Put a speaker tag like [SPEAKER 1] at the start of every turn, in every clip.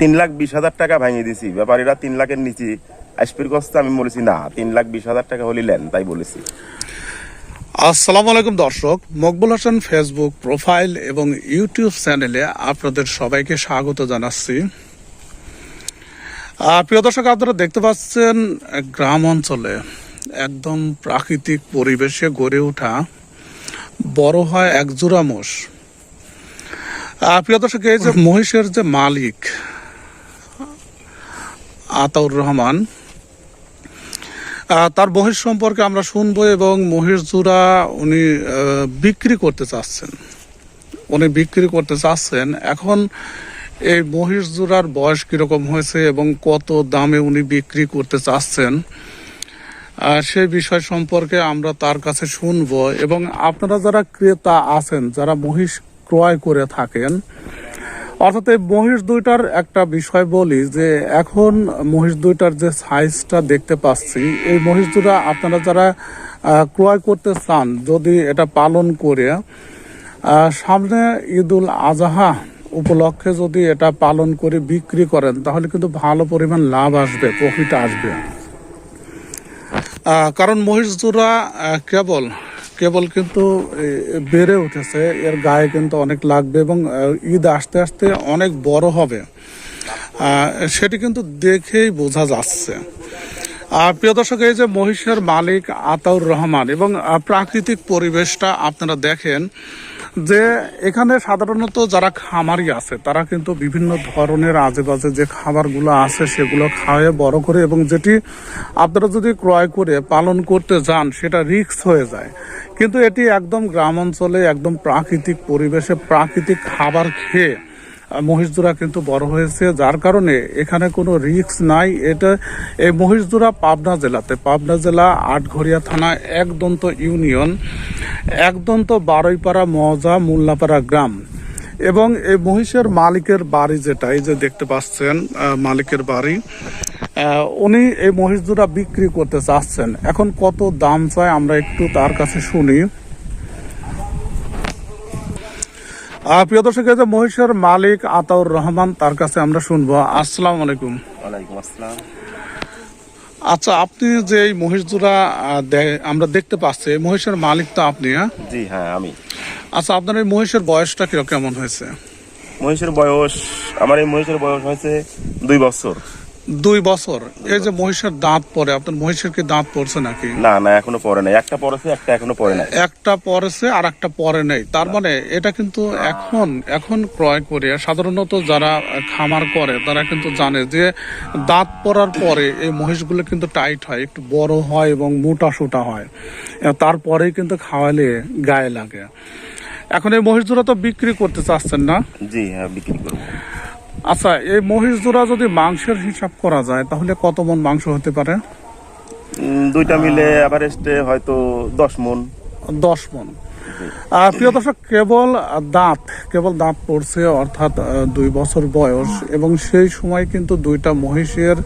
[SPEAKER 1] তিন লাখ বিশ হাজার টাকা ভাঙিয়ে দিছি। ব্যাপারীরা তিন লাখের নিচে। আসপির কস্তে আমি বলেছি না তিন লাখ বিশ হাজার টাকা হলি লেন তাই বলেছি।
[SPEAKER 2] আসসালামু আলাইকুম দর্শক মকবুল হাসান ফেসবুক প্রোফাইল এবং ইউটিউব চ্যানেলে আপনাদের সবাইকে স্বাগত জানাচ্ছি। প্রিয় দর্শক আপনারা দেখতে পাচ্ছেন গ্রাম অঞ্চলে একদম প্রাকৃতিক পরিবেশে গড়ে ওঠা বড় হয় একজোড়া মোষ। আহ, প্রিয় দর্শক এই যে মহিষের যে মালিক আতাউর রহমান। তার মহিষ সম্পর্কে আমরা শুনব এবং মহিষ জোড়া উনি বিক্রি করতে চাচ্ছেন। উনি বিক্রি করতে চাচ্ছেন। এখন এই মহিষ বয়স কীরকম হয়েছে এবং কত দামে উনি বিক্রি করতে চাচ্ছেন সেই বিষয় সম্পর্কে আমরা তার কাছে শুনব। এবং আপনারা যারা ক্রেতা আছেন, যারা মহিষ ক্রয় করে থাকেন অর্থাৎ এই মহিষ দুইটার একটা বিষয় বলি যে এখন মহিষ দুইটার যে সাইজটা দেখতে পাচ্ছি, এই মহিষ দুটা আপনারা যারা ক্রয় করতে চান, যদি এটা পালন করে সামনে ঈদুল আজহা উপলক্ষে যদি এটা পালন করে বিক্রি করেন, তাহলে কিন্তু ভালো পরিমাণ লাভ আসবে প্রফিট আসবে। কারণ মহিষ জোড়া কেবল কেবল কিন্তু বেড়ে উঠেছে। এর গায়ে কিন্তু অনেক লাগবে এবং ঈদ আস্তে আস্তে অনেক বড় হবে। সেটি কিন্তু দেখেই বোঝা যাচ্ছে। প্রিয় দর্শক, এই যে মহিষের মালিক আতাউর রহমান এবং প্রাকৃতিক পরিবেশটা আপনারা দেখেন যে এখানে সাধারণত যারা খামারি আছে, তারা কিন্তু বিভিন্ন ধরনের আজেবাজে যে খাবারগুলো আছে, সেগুলো খাওয়ায় বড় করে এবং যেটি আপনারা যদি ক্রয় করে, পালন করতে যান, সেটা রিক্স হয়ে যায়। কিন্তু এটি একদম গ্রাম অঞ্চলে একদম প্রাকৃতিক পরিবেশে প্রাকৃতিক খাবার খেয়ে, মহিষদুরা কিন্তু বড় হয়েছে। যার কারণে এখানে কোনো রিক্স নাই। এটা, এই মহিষদুরা পাবনা জেলাতে, পাবনা জেলা আটঘরিয়া থানা, একদন্ত ইউনিয়ন। একদন্ত বারৈপাড়া মজা মোল্লাপাড়া গ্রাম। এবং এই মহিষের মালিকের বাড়ি যেটা, এই যে দেখতে পাচ্ছেন মালিকের বাড়ি উনি এই মহিষজোড়া বিক্রি করতে চাচ্ছেন। এখন কত দাম চায় আমরা একটু তার কাছে শুনি। প্রিয় দর্শক যে মহিষের মালিক আতাউর রহমান, তার কাছে আমরা শুনব। আসসালামু আলাইকুম।
[SPEAKER 1] ওয়ালাইকুম আসসালাম।
[SPEAKER 2] আচ্ছা আপনি যে এই মহিষ জোড়া আহ, দে- আমরা দেখতে পাচ্ছি এই মহিষের মালিক তো আপনি হ্যাঁ?
[SPEAKER 1] জি হ্যাঁ আমি।
[SPEAKER 2] আচ্ছা আপনার এই মহিষের বয়সটা কীরকম কেমন হয়েছে?
[SPEAKER 1] মহিষের বয়স আমার এই মহিষের বয়স হয়েছে দুই বছর।
[SPEAKER 2] দুই বছর। এই যে মহিষের দাঁত পরে আপনার মহিষের কি দাঁত পড়ছে নাকি?
[SPEAKER 1] না না এখনও পরে নাই। একটা পরেছে একটা এখনও পরে নাই।
[SPEAKER 2] একটা পরেছে আর একটা পরে নেই। তার মানে এটা কিন্তু এখন এখন ক্রয় করে সাধারণত যারা খামার করে তারা কিন্তু জানে যে দাঁত পড়ার পরে এই মহিষগুলো কিন্তু টাইট হয় একটু বড় হয় এবং মোটা সোটা হয়। তারপরেই কিন্তু খাওয়ালে গায়ে লাগে। এখন এই মহিষ জোড়া তো বিক্রি করতে চাচ্ছেন না?
[SPEAKER 1] জি হ্যাঁ বিক্রি করব।
[SPEAKER 2] আচ্ছা এই মহিষ জোড়া যদি মাংসের হিসাব করা যায় তাহলে কত মন মাংস হতে পারে?
[SPEAKER 1] দুইটা মিলে এভারেস্টে হয়তো দশ মন
[SPEAKER 2] দশ মন আর প্রিয় দর্শক কেবল দাঁত কেবল দাঁত পড়ছে অর্থাৎ দুই বছর বয়স এবং সেই সময় কিন্তু দুইটা মহিষের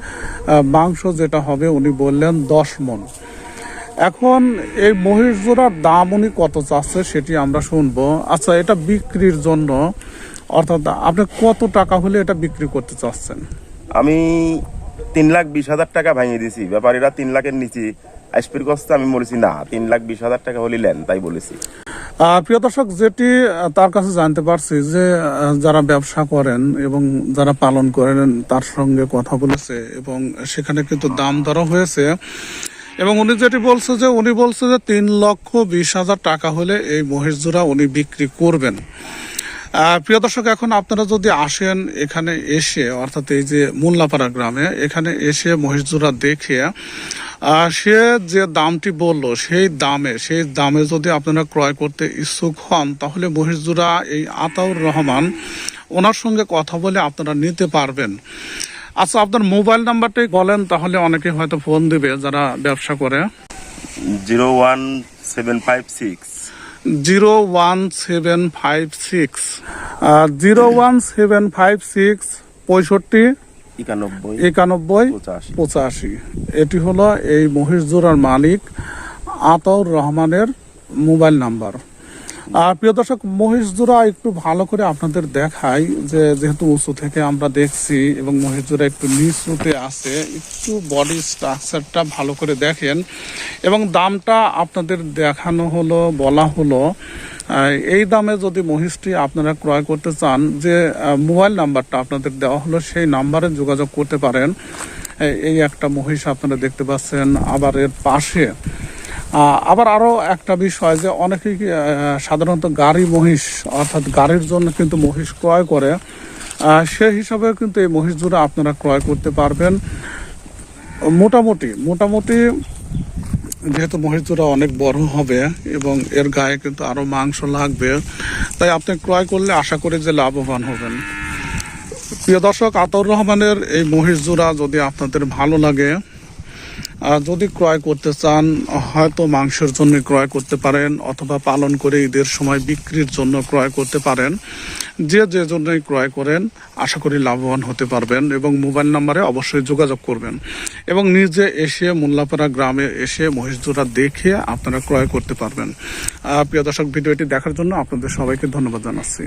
[SPEAKER 2] মাংস যেটা হবে উনি বললেন দশ মন এখন এই মহিষ জোড়ার দাম উনি কত চাচ্ছে সেটি আমরা শুনব। আচ্ছা এটা বিক্রির জন্য অর্থাৎ আপনি কত টাকা হলে এটা বিক্রি করতে চাচ্ছেন?
[SPEAKER 1] আমি তিন লাখ বিশ হাজার টাকা ভাঙিয়ে দিছি ব্যাপারীরা তিন লাখের নিচে। আসপির কস্তে আমি বলেছি না তিন লাখ বিশ হাজার টাকা হলি লেন তাই বলেছি।
[SPEAKER 2] প্রিয় দর্শক যেটি তার কাছে জানতে পারছি যে যারা ব্যবসা করেন এবং যারা পালন করেন তার সঙ্গে কথা বলেছে এবং সেখানে কিন্তু দাম দরও হয়েছে। এবং উনি যেটি বলছে যে উনি বলছে যে তিন লক্ষ বিশ হাজার টাকা হলে এই মহিষ জোড়া উনি বিক্রি করবেন। প্রিয় দর্শক, এখন আপনারা যদি আসেন এখানে এসে, অর্থাৎ এই যে মোল্লাপাড়া গ্রামে, এখানে এসে মহিষজোড়া দেখে সে যে দামটি বলল, সেই দামে সেই দামে যদি আপনারা ক্রয় করতে ইচ্ছুক হন, তাহলে মহিষজোড়া এই আতাউর রহমান ওনার সঙ্গে কথা বলে আপনারা নিতে পারবেন। আচ্ছা আপনার মোবাইল নাম্বারটাই বলেন, তাহলে অনেকে হয়তো ফোন দিবে যারা ব্যবসা করে।
[SPEAKER 1] Zero one seven five six
[SPEAKER 2] zero one seven five six zero one seven five six পঁয়ষট্টি
[SPEAKER 1] একানব্বই পঁচাশি।
[SPEAKER 2] এটি হলো এই মহিষজোড়ার মালিক আতাউর রহমানের মোবাইল নাম্বার। আর প্রিয় দর্শক, মহিষ জোড়া একটু ভালো করে আপনাদের দেখাই যে যেহেতু উঁচু থেকে আমরা দেখছি এবং মহিষ জোড়া একটু নিচুতে আছে, একটু বডি স্ট্রাকচারটা ভালো করে দেখেন। এবং দামটা আপনাদের দেখানো হলো, বলা হলো এই দামে যদি মহিষটি আপনারা ক্রয় করতে চান, যে মোবাইল নাম্বারটা আপনাদের দেওয়া হলো, সেই নাম্বারে যোগাযোগ করতে পারেন। এই- একটা মহিষ আপনারা দেখতে পাচ্ছেন, আবার এর পাশে আবার আরও একটা বিষয় যে অনেকেই সাধারণত গাড়ি মহিষ, অর্থাৎ গাড়ির জন্য কিন্তু মহিষ ক্রয় করে সে হিসাবে কিন্তু এই মহিষ জোড়া আপনারা ক্রয় করতে পারবেন। মোটামুটি মোটামুটি যেহেতু মহিষ জোড়া অনেক বড় হবে এবং এর গায়ে কিন্তু আরও মাংস লাগবে, তাই আপনি ক্রয় করলে আশা করি যে লাভবান হবেন। প্রিয় দর্শক আতর রহমানের এই মহিষ জোড়া যদি আপনাদের ভালো লাগে যদি ক্রয় করতে চান, হয়তো মাংসের জন্য ক্রয় করতে পারেন অথবা পালন করে ঈদের সময় বিক্রির জন্য ক্রয় করতে পারেন। যে যে জন্যই ক্রয় করেন, আশা করি লাভবান হতে পারবেন এবং মোবাইল নাম্বারে অবশ্যই যোগাযোগ করবেন। এবং নিজে এসে মোল্লাপাড়া গ্রামে এসে মহিষজোড়া দেখে আপনারা ক্রয় করতে পারবেন। প্রিয় দর্শক, ভিডিওটি দেখার জন্য আপনাদের সবাইকে ধন্যবাদ জানাচ্ছি।